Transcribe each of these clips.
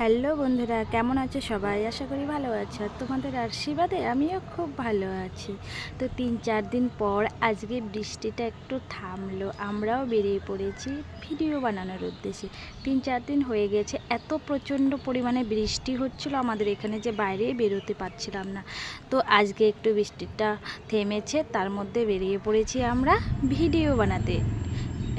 Hello বন্ধুরা, কেমন আছো সবাই? আশা করি ভালো আছো। আর তোমাদের আশীর্বাদে আমিও খুব ভালো আছি। তো তিন চার দিন পর আজকে বৃষ্টিটা একটু থামলো, আমরাও বেরিয়ে পড়েছি ভিডিও বানানোর উদ্দেশ্যে। তিন চার দিন হয়ে গেছে, এত প্রচণ্ড পরিমাণে বৃষ্টি হচ্ছিল, আমাদের এখানে যে বাইরে বেরোতে পারছিলাম না। তো আজকে একটু বৃষ্টিটা থেমেছে, তার মধ্যে বেরিয়ে পড়েছি আমরা ভিডিও বানাতে।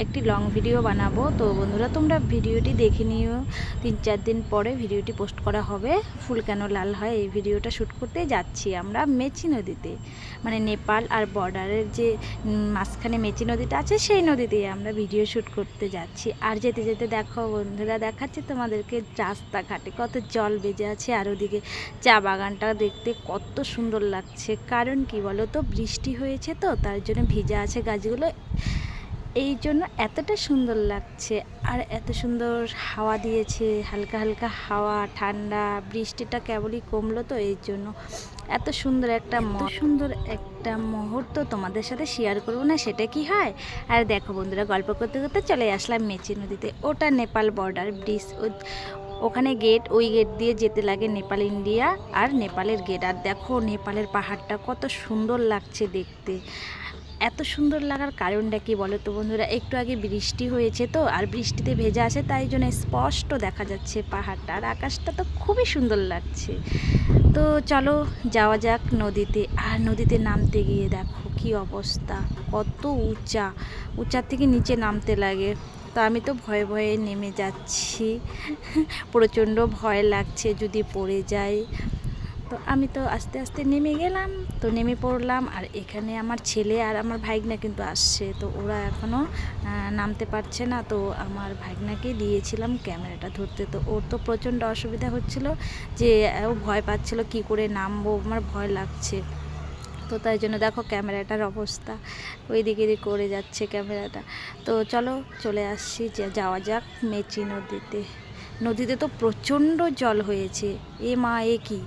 একটি লং ভিডিও বানাবো। তো বন্ধুরা, তোমরা ভিডিওটি দেখে নিও। তিন চার দিন পরে ভিডিওটি পোস্ট করা হবে। ফুল কেন লাল হয়, এই ভিডিওটা শ্যুট করতে যাচ্ছি আমরা মেচি নদীতে। মানে নেপাল আর বর্ডারের যে মাঝখানে মেচি নদীটা আছে, সেই নদীতেই আমরা ভিডিও শ্যুট করতে যাচ্ছি। আর যেতে যেতে দেখো বন্ধুরা, দেখাচ্ছে তোমাদেরকে রাস্তাঘাটে কত জল বেজে আছে, আর ওদিকে চা বাগানটা দেখতে কত সুন্দর লাগছে। কারণ কি বলো তো বৃষ্টি হয়েছে তো, তার জন্য ভিজা আছে গাছগুলো। এই জন্য এতটা সুন্দর লাগছে। আর এত সুন্দর হাওয়া দিয়েছে হালকা হালকা হাওয়া ঠান্ডা বৃষ্টিটা কেবলই কমলো তো এই জন্য। এত সুন্দর একটা ম- সুন্দর একটা মুহূর্ত তোমাদের সাথে শেয়ার করব না সেটা কি হয়? আর দেখো বন্ধুরা গল্প করতে করতে চলে আসলাম মেচি নদীতে। ওটা নেপাল বর্ডার ব্রিজ ওখানে গেট ওই গেট দিয়ে যেতে লাগে নেপাল ইন্ডিয়া আর নেপালের গেট আর দেখো নেপালের পাহাড়টা কত সুন্দর লাগছে দেখতে। এত সুন্দর লাগার কারণটা কি বলো তো বন্ধুরা? একটু আগে বৃষ্টি হয়েছে তো, আর বৃষ্টিতে ভেজা আছে, তাই জন্য স্পষ্ট দেখা যাচ্ছে পাহাড়টা, আর আকাশটা তো খুবই সুন্দর লাগছে। তো চলো যাওয়া যাক নদীতে, আর নদীতে নামতে গিয়ে দেখো কি অবস্থা, কত উঁচা উঁচার থেকে নিচে নামতে লাগে। তো আমি তো ভয়ে ভয়ে নেমে যাচ্ছি, প্রচণ্ড ভয় লাগছে যদি পড়ে যাই। তো আমি তো আস্তে আস্তে নেমে গেলাম, তো নেমে পড়লাম আর এখানে আমার ছেলে আর আমার ভাইগনা কিন্তু আসছে। তো ওরা এখনও নামতে পারছে না, তো আমার ভাইগনাকে দিয়েছিলাম ক্যামেরাটা ধরতে। তো ওর তো প্রচণ্ড অসুবিধা হচ্ছিল যে ও ভয় পাচ্ছিল কি করে নামবো, আমার ভয় লাগছে। তো তাই জন্য দেখো ক্যামেরাটার অবস্থা ওই দিকে করে যাচ্ছে ক্যামেরাটা। তো চলো চলে আসছি যাওয়া যাক মেচি নদীতে। নদীতে তো প্রচণ্ড জল হয়েছে। এ মা, এ কি?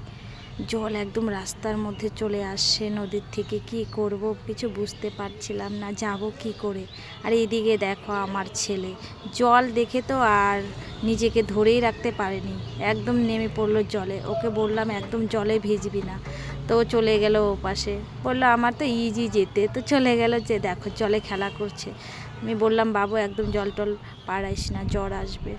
জল একদম রাস্তার মধ্যে চলে আসছে, নদীর থেকে কি করব কিছু বুঝতে পারছিলাম না, যাব কি করে? আর এদিকে দেখো আমার ছেলে, জল দেখে তো আর নিজেকে ধরেই রাখতে পারেনি, একদম নেমে পড়ল জলে, ওকে বললাম একদম জলে ভিজবি না। তো চলে গেল ও পাশে, বলল আমার তো ইজি যেতে, তো চলে গেল যে দেখো জলে খেলা করছে। আমি বললাম, বাবু একদম জল টল পাড়াইস না, জ্বর আসবে।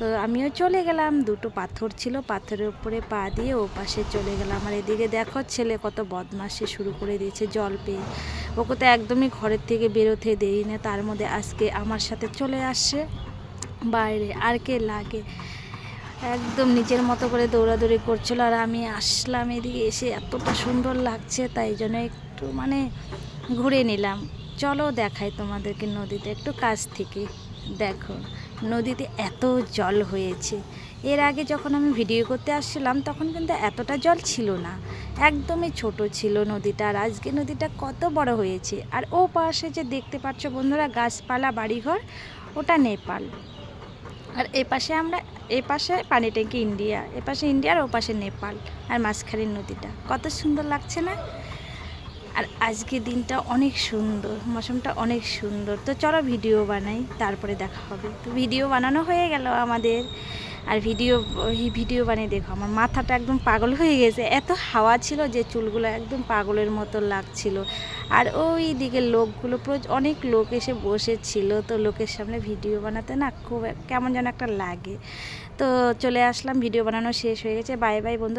তো আমিও চলে গেলাম। দুটো পাথর ছিল, পাথরের উপরে পা দিয়ে ও পাশে চলে গেলাম। আর এদিকে দেখো, ছেলে কত বদমাশি শুরু করে দিয়েছে জল পেয়ে। ওকে তো একদমই ঘরের থেকে বেরোতে দেই না, তার মধ্যে আজকে আমার সাথে চলে আসছে। বাইরে আর কে লাগে। একদম নিজের মতো করে দৌড়াদৌড়ি করছিল আর আমি আসলাম এদিকে এসে এতটা সুন্দর লাগছে, তাই জন্য একটু মানে ঘুরে নিলাম। চলো দেখাই তোমাদেরকে নদীতে, একটু কাছ থেকে। দেখো। নদীতে এত জল হয়েছে। এর আগে যখন আমি ভিডিও করতে আসছিলাম, তখন কিন্তু এতটা জল ছিল না। একদমই ছোট ছিল নদীটা আর আজকে নদীটা কত বড় হয়েছে। আর ও পাশে যে দেখতে পাচ্ছ বন্ধুরা, গাছপালা, বাড়িঘর, ওটা নেপাল। আর এ পাশে আমরা, এ পাশে পানি ট্যাঙ্কি ইন্ডিয়া, এ পাশে ইন্ডিয়া আর ও পাশে নেপাল। আর মাঝখানের নদীটা। কত সুন্দর লাগছে না? আর আজকে দিনটা অনেক সুন্দর, মৌসুমটা অনেক সুন্দর। তো চলো ভিডিও বানাই, তারপরে দেখা হবে। তো ভিডিও বানানো হয়ে গেল আমাদের। আর ভিডিও ভিডিও বানিয়ে দেখো, আমার মাথাটা একদম পাগল হয়ে গেছে। এত হাওয়া ছিল যে চুলগুলো একদম পাগলের মতো লাগছিল। আর ওই দিকে লোকগুলো অনেক লোক এসে বসেছিল। তো লোকের সামনে ভিডিও বানাতে না খুব কেমন যেন একটা লাগে। তো চলে আসলাম ভিডিও বানানো শেষ হয়ে গেছে। বাই বাই বন্ধুরা।